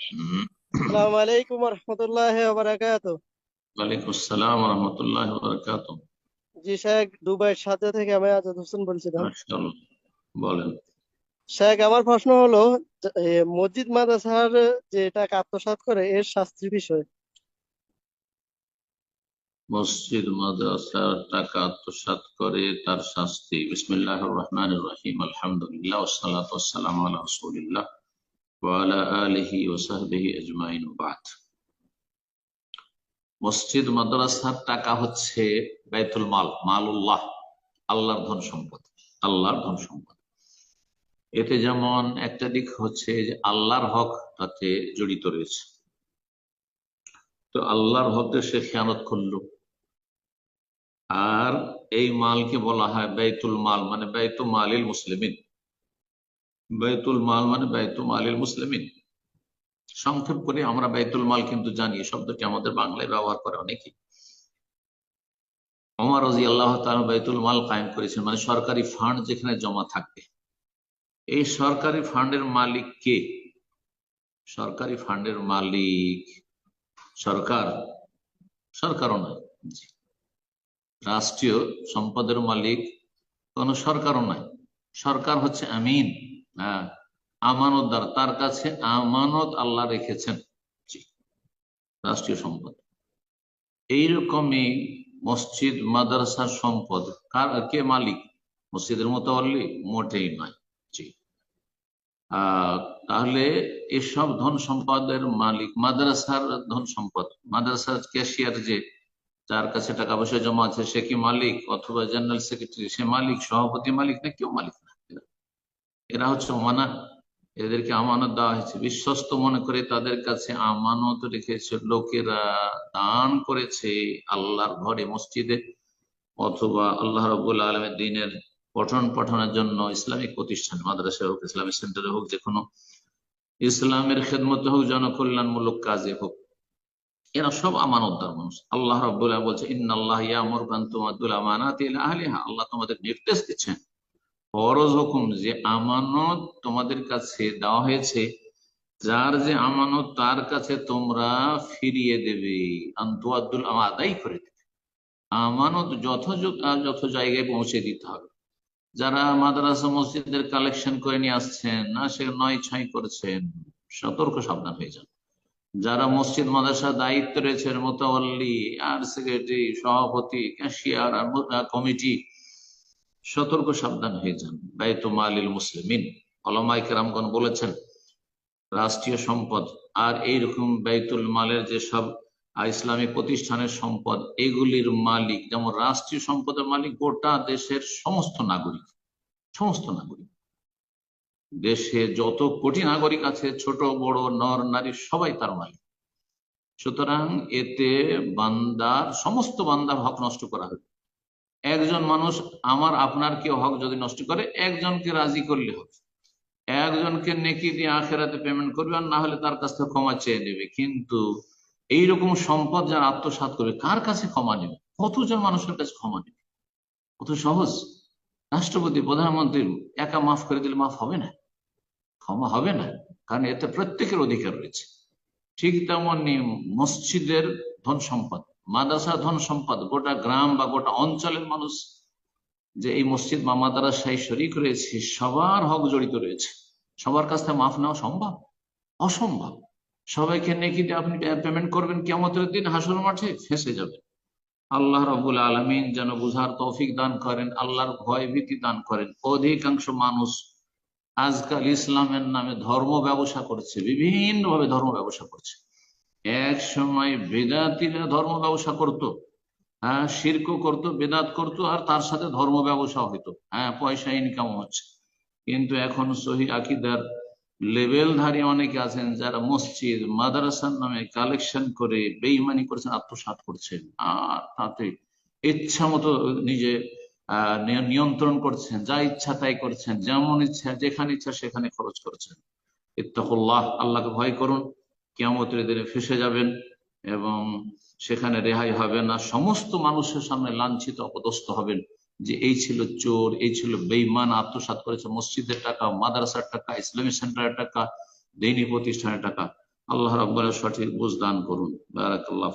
আসসালামু আলাইকুম রহমতুল্লাহ বারাকাত ওয়ালাইকুম আসসালাম রহমতুল্লাহ বরকাত জি শেখ দুবাই থেকে আমি আজাদ হোসেন বলছিলাম। বলেন। শেখ আমার প্রশ্ন হলো মসজিদ মাদ্রাসার যে টাকা আত্মসাৎ করে এর শাস্তির বিষয়। মসজিদ মাদ্রাসার টাকা আত্মসাৎ করে তার শাস্তি। বিসমিল্লাহির রহমানির রহিম। আলহামদুলিল্লাহ ওয়াসসালাতু ওয়াসসালামু আলা রাসূলিল্লাহ। ওয়া আলা আলিহি ওয়া সাহবিহি আজমাইন বাদ মসজিদ, মাদ্রাসার টাকা হচ্ছে বাইতুল মাল, মালুল্লাহ, আল্লাহর ধন সম্পদ, আল্লাহর ধন সম্পদ। এতে যেমন একটা দিক হচ্ছে যে আল্লাহর হক তাতে জড়িত রয়েছে। তো আল্লাহর হকে সে খেয়ানত করল। আর এই মালকে বলা হয় বাইতুল মাল মানে বাইতু মালিল মুসলিমিন। বাইতুল মাল মানে বাইতু মালিল মুসলিমিন। সংক্ষেপ করে, আমরা বাইতুল মাল কিন্তু জানি শব্দটি আমাদের বাংলায় ব্যবহার করে অনেকেই ওমর রাজি আল্লাহ তাআলা বাইতুল মাল কায়েম করেছেন মানে সরকারি ফান্ড যেখানে জমা থাকবে। এই সরকারি ফান্ডের মালিক কে? সরকারি ফান্ডের মালিক সরকার। সরকারও নয় রাষ্ট্রীয় সম্পদের মালিক কোন সরকারও নাই সরকার হচ্ছে আমিন। হ্যাঁ আমানতদার তার কাছে আমানত আল্লাহ রেখেছেন। রাষ্ট্রীয় সম্পদ। এইরকমই মসজিদ, মাদ্রাসার সম্পদ, কার, কে মালিক? মসজিদের মোতাবল্লি মোটেই নয়। জি। তাহলে এসব ধন সম্পদের মালিক, মাদ্রাসার ধন সম্পদ, মাদ্রাসার ক্যাশিয়ার যে, যার কাছে টাকা পয়সা জমা আছে, সে কি মালিক? অথবা জেনারেল সেক্রেটারি, সে মালিক, সভাপতি মালিক, না কেউ মালিক? এরা- হচ্ছে মানা এদেরকে আমানত দেওয়া হয়েছে। বিশ্বস্ত মনে করে তাদের কাছে আমানত রেখেছে। লোকেরা দান করেছে আল্লাহর ঘরে, মসজিদে অথবা আল্লাহ রবুল আলমের দিনের পঠন পঠনের জন্য ইসলামিক প্রতিষ্ঠান, মাদ্রাসা হোক, ইসলামিক সেন্টারে হোক, যে কোনো ইসলামের খেদমতে হোক, জনকল্যাণমূলক কাজে হোক, এরা সব আমানতদার মানুষ। আল্লাহ রব্বুল্লাহ বলছে, ইন্নাল্লাহ ইয়ামুর কান তুমাদ্দুল আমানাতি ইলা আহলিহা। আল্লাহ তোমাদের নির্দেশ দিচ্ছেন। ফরজ হুকুম যে আমানত তোমাদের কাছে দেওয়া হয়েছে, যার যে আমানত তার কাছে তোমরা ফিরিয়ে দেবে। আন্তুয়াদ্দুল আদায় করে দেবে। আমানত যথাযথ যত জায়গায় পৌঁছে দিতে হবে। যারা মাদ্রাসা মসজিদের কালেকশন করে নিয়ে আসছেন, না, সে নয় ছয় করছেন, সতর্ক সাবধান হয়ে যান। যারা মসজিদ মাদ্রাসা দায়িত্ব রয়েছে, মোতাবল্লি, আর সেক্রেটারি সভাপতি ক্যাশিয়ার কমিটি সতর্ক, সাবধান হয়ে যান। ব্যয়ত মালিল মুসলিমিন অলমাই কেরামগণ বলেছেন, রাষ্ট্রীয় সম্পদ আর এইরকম ব্যয়তুল মালের যে সব ইসলামী প্রতিষ্ঠানের সম্পদ, এগুলির মালিক, যেমন রাষ্ট্রীয় সম্পদের মালিক, গোটা দেশের সমস্ত নাগরিক সমস্ত নাগরিক। দেশে যত কোটি নাগরিক আছে, ছোট, বড়, নর, নারী, সবাই তার মালিক। সুতরাং এতে বান্দার, সমস্ত বান্দার হক নষ্ট করা হবে একজন মানুষ আমার আপনার কেউ হক যদি নষ্ট করে, একজনকে রাজি করলে হবে। একজনকে নেকি দিয়ে আখেরাতে পেমেন্ট করবে আর না হলে তার কাছ থেকে ক্ষমা চেয়ে নেবে। কিন্তু এইরকম সম্পদ যারা আত্মসাৎ করবে, কার কাছে ক্ষমা নেবে? কতজন মানুষের কাছে ক্ষমা নেবে? কত সহজ। রাষ্ট্রপতি প্রধানমন্ত্রী একা মাফ করে দিলে মাফ হবে না? ক্ষমা হবে না, কারণ এতে প্রত্যেকের অধিকার রয়েছে। ঠিক তেমনি মসজিদের ধন সম্পদ। মাদ্রাসার ধন সম্পদ, গোটা গ্রাম বা গোটা অঞ্চলের মানুষ যে এই মসজিদ বা মাদ্রাসায় শরিক রয়েছে, সবার হক জড়িত রয়েছে। সবার কাছ থেকে মাফ নেওয়া সম্ভব? অসম্ভব। সবাইকে নেকি আপনি পেমেন্ট করবেন কেমতের দিন হাসর মাঠে ফেসে যাবেন আল্লাহ রবুল আলমিন যেন বুঝার তৌফিক দান করেন, আল্লাহর ভয় ভীতি দান করেন। অধিকাংশ মানুষ আজকাল ইসলামের নামে ধর্ম ব্যবসা করছে বিভিন্ন ভাবে ধর্ম ব্যবসা করছে। এক সময় বেদাতিরা ধর্ম ব্যবসা করত। হ্যাঁ শির্ক করত, বেদাত করত, আর তার সাথে ধর্ম ব্যবসা হইতো। হ্যাঁ পয়সা ইনকাম হচ্ছে। কিন্তু এখন সহি আকিদার লেভেলধারী অনেকে আছেন যারা মসজিদ, মাদ্রাসার নামে কালেকশন করে বেইমানি করছেন, আত্মসাৎ করছেন। আর তাতে ইচ্ছা মতো নিজে নিয়ন্ত্রণ করছেন, যা ইচ্ছা তাই করছেন, যেমন ইচ্ছা, যেখানে ইচ্ছা সেখানে খরচ করছেন। ইত্তাকুল্লাহ, আল্লাহকে ভয় করুন। কেমতের দিনে ফেসে যাবেন এবং সেখানে রেহাই হবে না। সমস্ত মানুষের সামনে লাঞ্ছিত, অপদস্থ হবেন যে এই ছিল চোর, এই ছিল বেইমান আত্মসাত করেছে মসজিদের টাকা, মাদ্রাসার টাকা, ইসলামী সেন্টারের টাকা দৈনিক প্রতিষ্ঠানের টাকা। আল্লাহ রব্বুল সঠিক বুঝ দান করুন। বারাকাল্লাহ